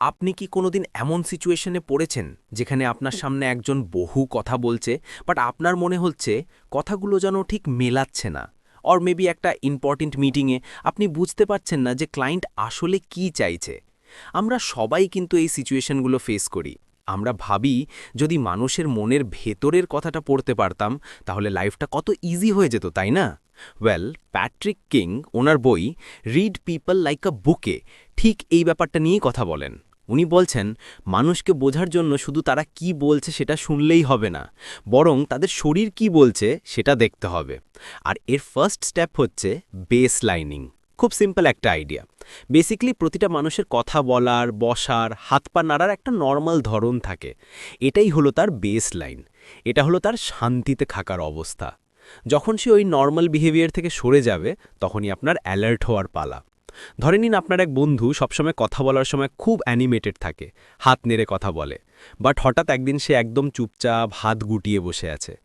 আপনি কি কোনোদিন এমন সিচুয়েশনে পড়েছেন যেখানে আপনার সামনে একজন বহু কথা বলছে বাট আপনার মনে হচ্ছে কথাগুলো যেন ঠিক মেলাচ্ছে না? অর মেবি একটা ইম্পর্টেন্ট মিটিংয়ে আপনি বুঝতে পারছেন না যে ক্লায়েন্ট আসলে কি চাইছে। আমরা সবাই কিন্তু এই সিচুয়েশনগুলো ফেস করি। আমরা ভাবি, যদি মানুষের মনের ভেতরের কথাটা পড়তে পারতাম, তাহলে লাইফটা কত ইজি হয়ে যেত, তাই না? ওয়েল প্যাট্রিক কিং ওনার বই রিড পিপল লাইক আ বুকে ঠিক এই ব্যাপারটা নিয়েই কথা বলেন। উনি বলছেন, মানুষকে বোঝার জন্য শুধু তারা কি বলছে সেটা শুনলেই হবে না, বরং তাদের শরীর কি বলছে সেটা দেখতে হবে। আর এর ফার্স্ট স্টেপ হচ্ছে বেস লাইনিং খুব সিম্পল একটা আইডিয়া বেসিক্যালি প্রতিটা মানুষের কথা বলার, বসার, হাত পা নাড়ার একটা নর্মাল ধরন থাকে। এটাই হলো তার বেস লাইন এটা হলো তার শান্তিতে থাকার অবস্থা। যখন সে ওই নর্মাল বিহেভিয়ার থেকে সরে যাবে, তখনই আপনার অ্যালার্ট হওয়ার পালা। ধরে নিন আপনার এক বন্ধু সবসময় কথা বলার সময় খুব অ্যানিমেটেড থাকে, হাত নেড়ে কথা বলে, বাট হঠাৎ একদিন সে একদম চুপচাপ হাত গুটিয়ে বসে আছে।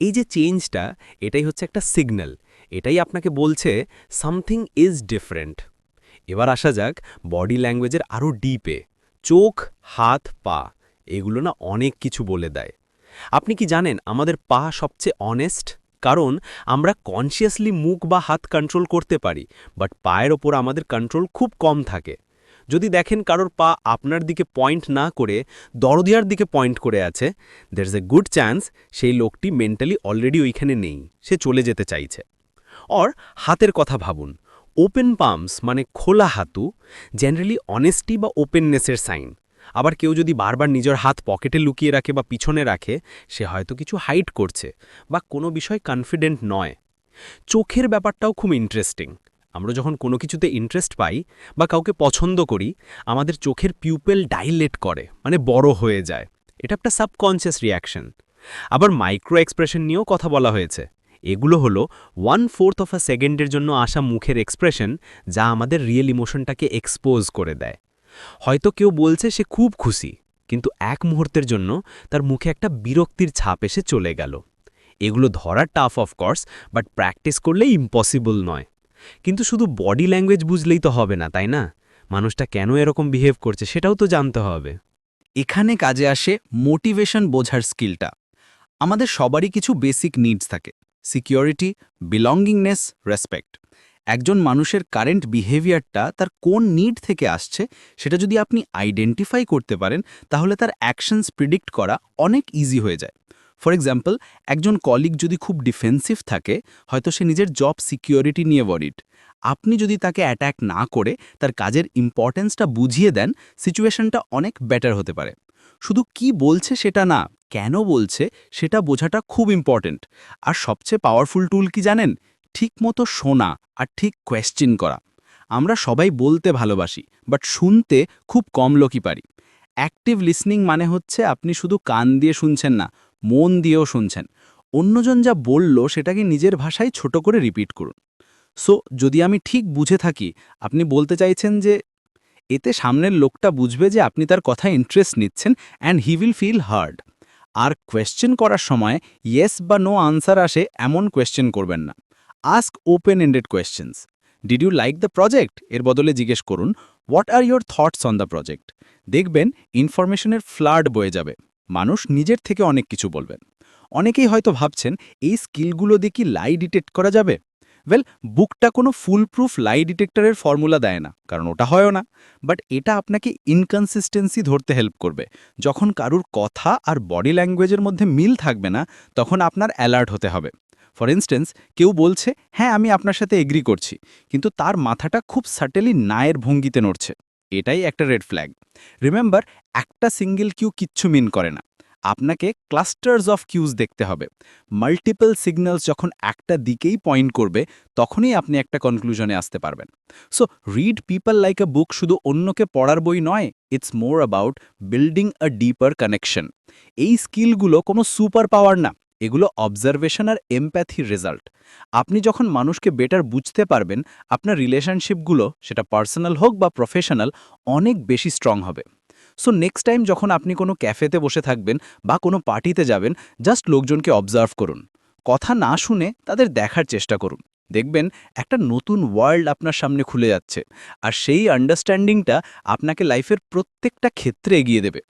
এই যে চেঞ্জটা, এটাই হচ্ছে একটা সিগন্যাল, এটাই আপনাকে বলছে সামথিং ইজ ডিফারেন্ট। এবার আসা যাক বডি ল্যাঙ্গুয়েজের আরও ডিপে। চোখ, হাত, পা, এগুলো না অনেক কিছু বলে দেয়। আপনি কি জানেন আমাদের পা সবচেয়ে অনেস্ট কারণ আমরা কনসিয়াসলি মুখ বা হাত কন্ট্রোল করতে পারি বাট পায়ের ওপর আমাদের কন্ট্রোল খুব কম থাকে। যদি দেখেন কারোর পা আপনার দিকে পয়েন্ট না করে, দরদিয়ার দিকে পয়েন্ট করে আছে দের এ গুড চান্স সেই লোকটি মেন্টালি অলরেডি ওইখানে নেই, সে চলে যেতে চাইছে। অর হাতের কথা ভাবুন ওপেন পাম্পস মানে খোলা হাতু জেনারেলি অনেস্টি বা ওপেননেসের সাইন আবার কেউ যদি বারবার নিজের হাত পকেটে লুকিয়ে রাখে বা পিছনে রাখে, সে হয়তো কিছু হাইট করছে বা কোনো বিষয় কনফিডেন্ট নয়। চোখের ব্যাপারটাও খুব ইন্টারেস্টিং আমরা যখন কোনো কিছুতে ইন্টারেস্ট পাই বা কাউকে পছন্দ করি, আমাদের চোখের পিউপেল ডাইলেট করে মানে বড় হয়ে যায়। এটা একটা সাবকনসিয়াস রিয়াকশন আবার মাইক্রো এক্সপ্রেশন নিয়েও কথা বলা হয়েছে। এগুলো হলো ওয়ান ফোর্থ অফ আ সেকেন্ডের জন্য আসা মুখের এক্সপ্রেশন যা আমাদের রিয়েল ইমোশনটাকে এক্সপোজ করে দেয়। হয়তো কেউ বলছে সে খুব খুশি, কিন্তু এক মুহূর্তের জন্য তার মুখে একটা বিরক্তির ছাপ এসে চলে গেল। এগুলো ধরার tough of course but practice করলে ইম্পসিবল নয়। কিন্তু শুধু বডি ল্যাঙ্গুয়েজ বুঝলেই তো হবে না, তাই না? মানুষটা কেন এরকম বিহেভ করছে সেটাও তো জানতে হবে। এখানে কাজে আসে মোটিভেশন বোঝার স্কিলটা আমাদের সবারই কিছু বেসিক নিডস থাকে। সিকিউরিটি বিলঙ্গিংনেস রেসপেক্ট একজন মানুষের কারেন্ট বিহেভিয়ারটা তার কোন নিড থেকে আসছে, সেটা যদি আপনি আইডেন্টিফাই করতে পারেন, তাহলে তার অ্যাকশনস প্রিডিক্ট করা অনেক ইজি হয়ে যায়। ফর এক্সাম্পল একজন কলিগ যদি খুব ডিফেন্সিভ থাকে, হয়তো সে নিজের জব সিকিউরিটি নিয়ে ওয়ারিড আপনি যদি তাকে অ্যাট্যাক না করে তার কাজের ইম্পর্টেন্সটা বুঝিয়ে দেন সিচুয়েশনটা অনেক বেটার হতে পারে। শুধু কি বলছে সেটা না, কেন বলছে সেটা বোঝাটা খুব ইম্পর্টেন্ট আর সবচেয়ে পাওয়ারফুল টুল কি জানেন? ঠিকমতো শোনা আর ঠিক কোয়েশ্চিন করা। আমরা সবাই বলতে ভালোবাসি বাট শুনতে খুব কম লোকই পারি। অ্যাক্টিভ লিসনিং মানে হচ্ছে আপনি শুধু কান দিয়ে শুনছেন না, মন দিয়েও শুনছেন। অন্যজন যা বলল সেটাকে নিজের ভাষায় ছোট করে রিপিট করুন। সো যদি আমি ঠিক বুঝে থাকি, আপনি বলতে চাইছেন যে, এতে সামনের লোকটা বুঝবে যে আপনি তার কথা ইন্টারেস্ট নিচ্ছেন and he will feel heard R question করার সময় ইয়েস বা নো আনসার আসে, এমন কোয়েশ্চেন করবেন না। Ask open ended questions. Did you like the project এর বদলে জিজ্ঞেস করুন what are your thoughts on the project দেখবেন ইনফরমেশনের ফ্লাড বয়ে যাবে। মানুষ নিজের থেকে অনেক কিছু বলবেন। অনেকেই হয়তো ভাবছেন, এই স্কিলগুলো দিয়ে কি লাই ডিটেক্ট করা যাবে? ওয়েল বুকটা কোনো ফুল প্রুফ লাই ডিটেক্টরের ফর্মুলা দেয় না, কারণ ওটা হয়ও না। বাট এটা আপনাকে ইনকনসিস্টেন্সি ধরতে হেল্প করবে। যখন কারুর কথা আর বডি ল্যাঙ্গুয়েজের মধ্যে মিল থাকবে না, তখন আপনার অ্যালার্ট হতে হবে। ফর ইনস্টেন্স কেউ বলছে হ্যাঁ আমি আপনার সাথে এগ্রি করছি। কিন্তু তার মাথাটা খুব সাটেলি নায়ের ভঙ্গিতে নড়ছে। এটাই একটা রেড ফ্ল্যাগ রিমেম্বার একটা সিঙ্গেল কিউ কিচ্ছু মিন করে না। আপনাকে ক্লাস্টার্স অফ কিউজ দেখতে হবে। মাল্টিপল সিগন্যালস যখন একটা দিকেই পয়েন্ট করবে, তখনই আপনি একটা কনক্লুশনে আসতে পারবেন। So read people like a book শুধু অন্যকে পড়ার বই নয় it's more about building a deeper connection এই স্কিলগুলো কোনো সুপার পাওয়ার না। এগুলো অবজারভেশন আর এমপ্যাথির রেজাল্ট আপনি যখন মানুষকে বেটার বুঝতে পারবেন, আপনার রিলেশনশিপগুলো সেটা পার্সোনাল হোক বা প্রফেশনাল অনেক বেশি স্ট্রং হবে। সো নেক্সট টাইম যখন আপনি কোনো ক্যাফেতে বসে থাকবেন বা কোনো পার্টিতে যাবেন জাস্ট লোকজনকে অবজার্ভ করুন। কথা না শুনে তাদের দেখার চেষ্টা করুন। দেখবেন একটা নতুন ওয়ার্ল্ড আপনার সামনে খুলে যাচ্ছে। আর সেই আন্ডারস্ট্যান্ডিংটা আপনাকে লাইফের প্রত্যেকটা ক্ষেত্রে এগিয়ে দেবে।